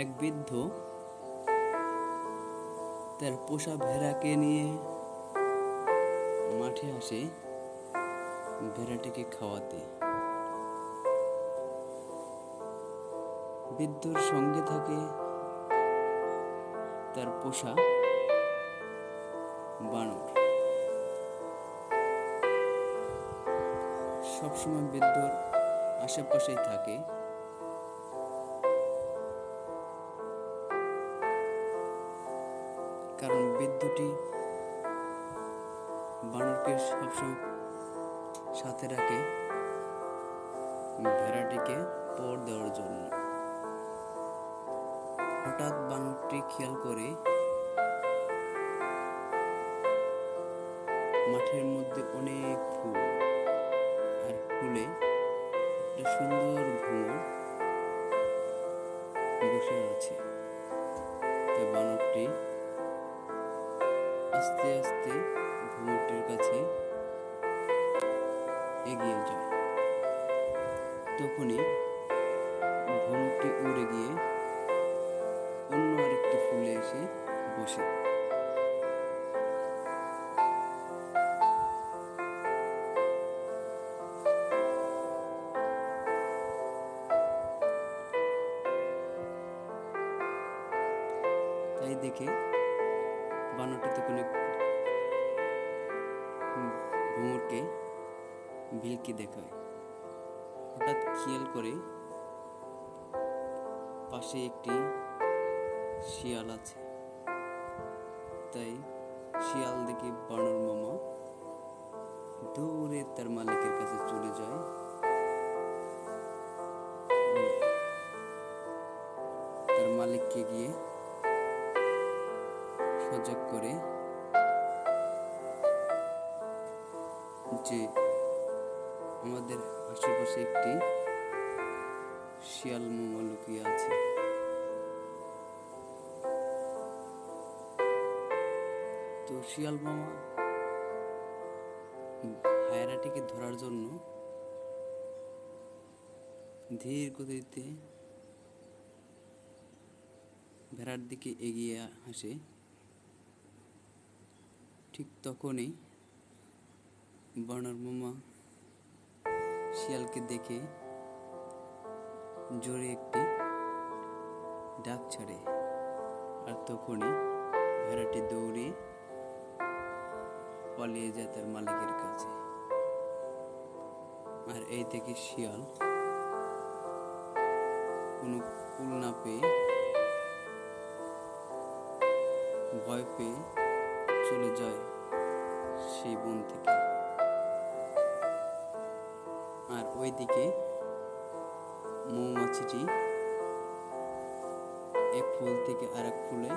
এক বৃদ্ধ তার পোষা ভেড়াকে নিয়ে মাঠে আসে ভেড়াটিকে খাওয়াতে। বৃদ্ধর সঙ্গে থাকে তার পোষা বানর। সবসময় বৃদ্ধর আশেপাশেই থাকে। কারণ বৃদ্ধটি বানরকে সবসময় সাথে রাখে ভেড়াটিকে পর দেওয়ার জন্য। হঠাৎ বানরটি খেয়াল করে মাঠের মধ্যে অনেক ফুল, আর ফুলে একটা সুন্দর ভ্রমর ভ্রমরটির কাছে এগিয়ে যায়। তখনই ভ্রমরটি উড়ে গিয়ে অন্য আরেকটি ফুলে এসে বসে। তাই দেখে বানরটি তখন এক- হুম, ভ্রমরকে ভিলকি দেখায়। হঠাৎ খেয়াল করে পাশে একটি শিয়াল আছে। তাই শিয়াল দেখে বানর মামা দৌড়ে তার মালিকের কাছে চলে যায়। তার মালিককে গিয়ে সজাগ করে যে আমাদের আশেপাশে একটি শিয়াল মোমো লুকিয়ে আছে। তো শিয়াল মামা, হায়রাটিকে ধরার জন্য ধীর গতিতে ভেড়ার দিকে এগিয়ে আসে। ঠিক তখনই বানর মামা শিয়ালকে দেখে জোরে একটি ডাক ছাড়ে। আর তখনই ভেড়াটি দৌড়ে পালিয়ে যায় তার মালিকের কাছে। আর এই থেকে শিয়াল কোনো কুল না পেয়ে ভয় পেয়ে চলে যায় সেই বন থেকে। আর ওইদিকে মৌমাছিটি এক ফুল থেকে আরেক ফুলে,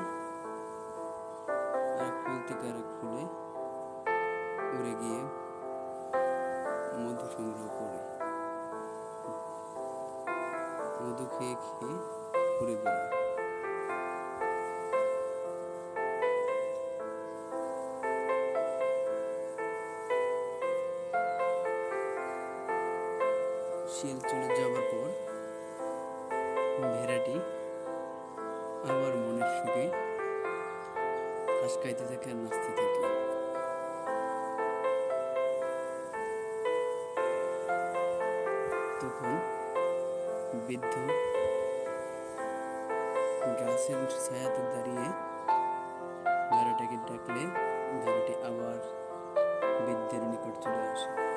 আরেক ফুল থেকে আরেক ফুলে উড়ে গিয়ে মধু সংগ্রহ করে। মধু খেয়ে খেয়ে ঘুরে বেড়ায়। শিয়াল চলে যাওয়ার পর ভেড়াটি আবার মনের সুখে হাঁস খাইতে থাকে আর নাচতে থাকে। তখন বৃদ্ধ গাছের ছায়াতে দাঁড়িয়ে ভেড়াটাকে ডাকলে ভেড়াটি আবার বৃদ্ধের নিকট চলে আসে।